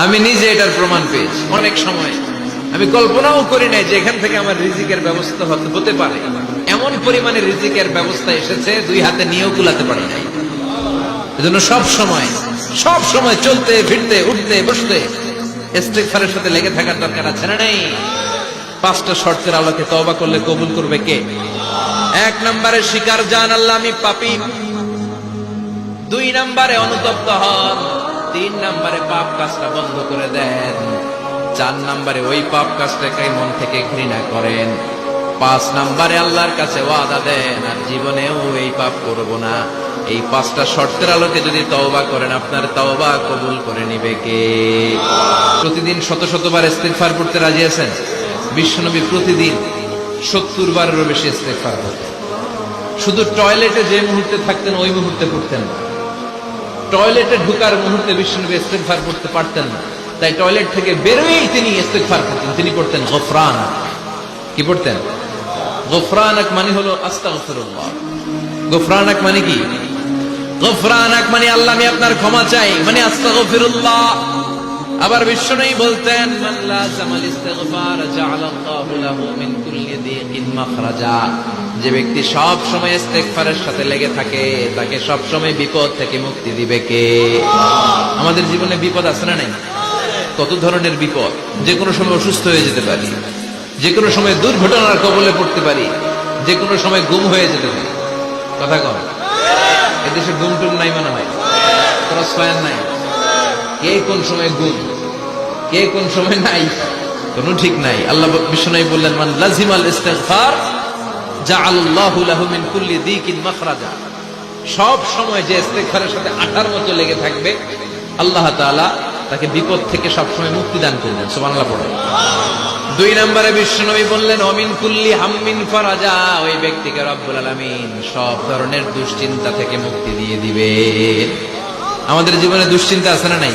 আমি নিজে এটার প্রমাণ পেয়েছি। অনেক সময়। আমি কল্পনাও করি নাই যে এখান থেকে আমার রিজিকের ব্যবস্থা হতে- পারে। এমন পরিমাণে রিজিকের ব্যবস্থা এসেছে দুই হাতে নিয়েও কুলাতে পারি নাই। এজন্য সব সময় সব সময় চলতে ফিরতে উঠতে বসতে ইস্তেগফারের সাথে লেগে থাকার দরকার আছে না নেই? পাঁচটা শর্তের আলোকে তওবা করলে কবুল করবে কে? এক নম্বরে শিকার জান আল্লাহ আমি পাপী। দুই নম্বরে অনুতপ্ত হন। তিন নম্বরে পাপ কাজটা বন্ধ করে দেন। চার নম্বরে ওই পাপ কাজটাকে মন থেকে ঘৃণা করেন। পাঁচ নম্বরে আল্লাহর কাছে ওয়াদা দেন, আর জীবনেও এই পাপ করব না। এই পাঁচটা শর্তের আলোকে যদি তওবা করেন, আপনার তওবা কবুল করে নিবে কে? প্রতিদিন শত শতবার ইস্তেগফার করতে রাজি আছেন? বিশ্বনবী প্রতিদিন সত্তর বারেরও বেশি ইস্তেগফার করতেন। শুধু টয়লেটে যে মুহূর্তে থাকতেন, ওই মুহূর্তে করতেন না। টয়লেটে ঢুকার মুহূর্তে বিষ্ণুনবী ইস্তেগফার করতে পারতেন না। তাই টয়লেট থেকে বেরোয়েই তিনি ইস্তেগফার করতেন। তিনি পড়তেন গফরান। কি পড়তেন? গফরানাক মানে হলো আস্তাগফিরুল্লাহ। গফরানাক মানে কি? গফরানাক মানে আল্লাহ আমি আপনার ক্ষমা চাই। মানে আস্তাগফিরুল্লাহ। আবার বলতেন কুল্লি দীকিন মাখরাজা। যে ব্যক্তি সব সময় ইস্তেগফারের সাথে লেগে থাকে, তাকে সব সময় বিপদ থেকে মুক্তি দিবে কে? আমাদের জীবনে বিপদ আছে না নাই? কত ধরনের বিপদ? যে কোনো সময় অসুস্থ হয়ে যেতে পারি, যে কোনো সময় দুর্ঘটনার কবলে পড়তে পারি, যে কোনো সময় গুম হয়ে যেতে পারি। কথা কম এদেশে গুম টুম নাই মনে হয়? ক্রস ফায়ার নাই? কে কোন সময় গুম? কে কোন সময় নাই? কোনো ঠিক নাই। আল্লাহ বিষ্ণু বললেন, মান লাজিমাল ইস্তেগফার জাআলাল্লাহু লাহু মিন কুল্লি দিকিন মাখরাজা। সব সময় যে ইস্তেগফারের সাথে আঠার মতো লেগে থাকবে, আল্লাহ তাআলা তাকে বিপদ থেকে সব সময় মুক্তি দান করবেন সুবহানাল্লাহ পড়ে। দুই নম্বরে বিশ্বনবী বললেন অমিন কুল্লি হাম্মিন ফারাজা। ওই ব্যক্তিকে রব্বুল আলামিন সব ধরনের দুশ্চিন্তা থেকে মুক্তি দিয়ে দিবে আমাদের জীবনে দুশ্চিন্তা আছে না নাই?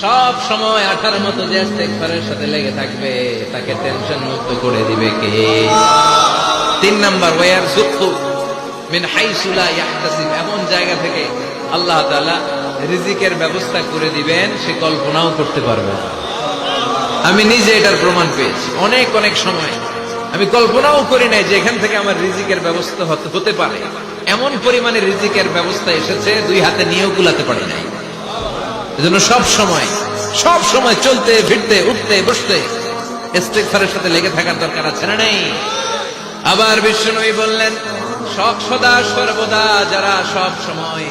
সব সময় আঠার মতো যে ইস্তেগফারের সাথে লেগে থাকবে, তাকে টেনশন মুক্ত করে দিবে কে? তিন নাম্বার, ওয়ার সুক্তু মিন হাইসু লা ইয়াহতাসিব। এমন জায়গা থেকে আল্লাহ তাআলা রিজিকের ব্যবস্থা করে দিবেন, সে কল্পনাও করতে পারবে আমি নিজে এটার প্রমাণ পেয়েছি। অনেক অনেক সময় আমি কল্পনাও করি নাই যে এখান থেকে আমার রিজিকের ব্যবস্থা হতে পারে। এমন পরিমাণে রিজিকের ব্যবস্থা এসেছে, দুই হাতে নিয়েও কুলাতে পারি নাই। এজন্য সব সময় সব সময় চলতে, ফিরতে, উঠতে, বসতে ইস্তেগফারের সাথে লেগে থাকার দরকার আছে না নেই? আবার বিশ্বনবী বললেন সব সদা সর্বদা যারা সব সময়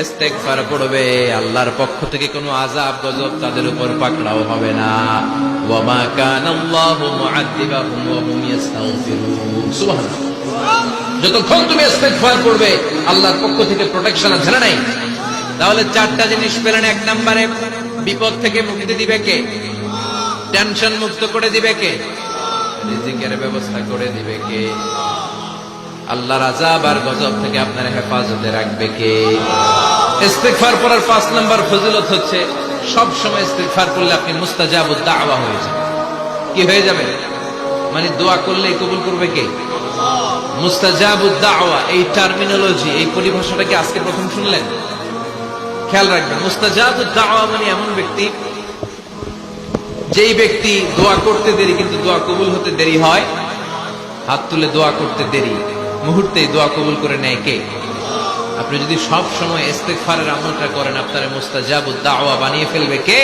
ইস্তেগফার পড়বে, আল্লাহর পক্ষ থেকে কোনো আযাব, গজব তাদের উপর পাকড়াও হবে না। ওয়া মা যতক্ষণ তুমি ইস্তেগফার করবে আল্লাহর পক্ষ থেকে প্রোটেকশন আছে না নাই? তাহলে চারটা জিনিস পেলেন এক নম্বরে, বিপদ থেকে মুক্তি দিবে কে? টেনশন মুক্ত করে দিবে কে? রিজিকের ব্যবস্থা করে দিবে কে? আল্লাহর আজাব আর গজব থেকে আপনার হেফাজতে রাখবে কে? ইস্তেগফার করার পাঁচ নাম্বার ফজিলত হচ্ছে, সব সময় ইস্তেগফার করলে আপনি মুস্তাজাবুদ দাওয়া হয়ে যাবেন। কি হয়ে যাবে? মানে দোয়া করলে কবুল করবে কে? মুস্তাজাবুদ দাওয়া, এই টার্মিনোলজি এই পরিভাষাটা কি আজকে প্রথম শুনলেন? খেয়াল রাখবেন, মুস্তাজাবুদ দাওয়া মানে এমন ব্যক্তি, যেই ব্যক্তি দোয়া করতে দেরি কিন্তু দোয়া কবুল হতে দেরি হয়, হাত তুলে দোয়া করতে দেরি মুহূর্তে দোয়া কবুল করে নেয় কে? আপনি যদি সব সময় ইস্তেগফারের আমলটা করেন, আপনার মুস্তাজাবুদ দাওয়া বানিয়ে ফেলবে কে?